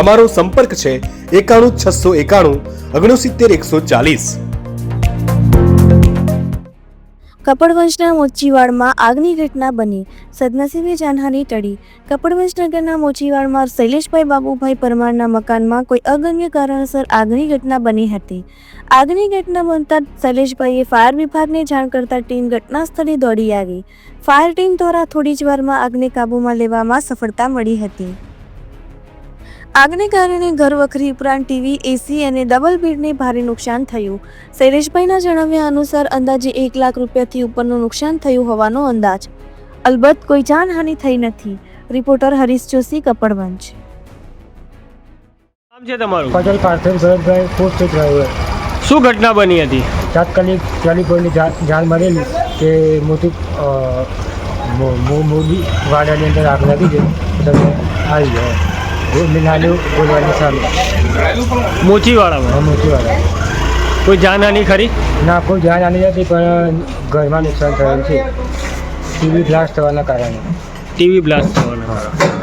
અમારો સંપર્ક છે એકાણું છસો એકાણું, ઓગણસિત્તેર એકસો ચાલીસ. કપડવંશના મોચીવાડમાં આગની ઘટના બની. સદનસીબે જાનહાની ટળી. કપડવંશનગરના મોચીવાડમાં શૈલેષભાઈ બાબુભાઈ પરમારના મકાનમાં કોઈ અગમ્ય કારણસર આગની ઘટના બની હતી. આગની ઘટના બનતા શૈલેષભાઈએ ફાયર વિભાગને જાણ કરતા ટીમ ઘટના સ્થળે દોડી આવી. ફાયર ટીમ દ્વારા થોડી જ વારમાં આગને કાબૂમાં લેવામાં સફળતા મળી હતી. આગને કારણે ઘર વખરી ઉપરાંત ટીવી એસી અને ડબલ બેડને ભારે નુકસાન થયું. શૈલેષભાઈના જણાવ્યા અનુસાર અંદાજે એક લાખ રૂપિયાથી ઉપરનું નુકસાન થયું હોવાનો અંદાજ. અલબત્ત કોઈ જાનહાનિ થઈ નથી. રિપોર્ટર હરીશ જોશી કપડવંશ નામ છે તમારું? પટેલ પાર્થિવ સરદભાઈ પોસ્ટ ડ્રાઈવર. શું ઘટના બની હતી? તાત્કાલિક ટેલિફોનની જાણ મળેલી કે મોટી અ, મો- મો- મોદી વાડાની અંદર આગ લાગી ગઈ તમે આવી જાઓ મેં નાનું બોલવાની સામે. મોચીવાડામાં? મોટી વાડા કોઈ જાનહાની ખરી? ના કોઈ જાન આની નથી પણ ઘરમાં નુકસાન થયેલ છે. ટીવી બ્લાસ્ટ થવાના કારણે. ટીવી બ્લાસ્ટ થવાના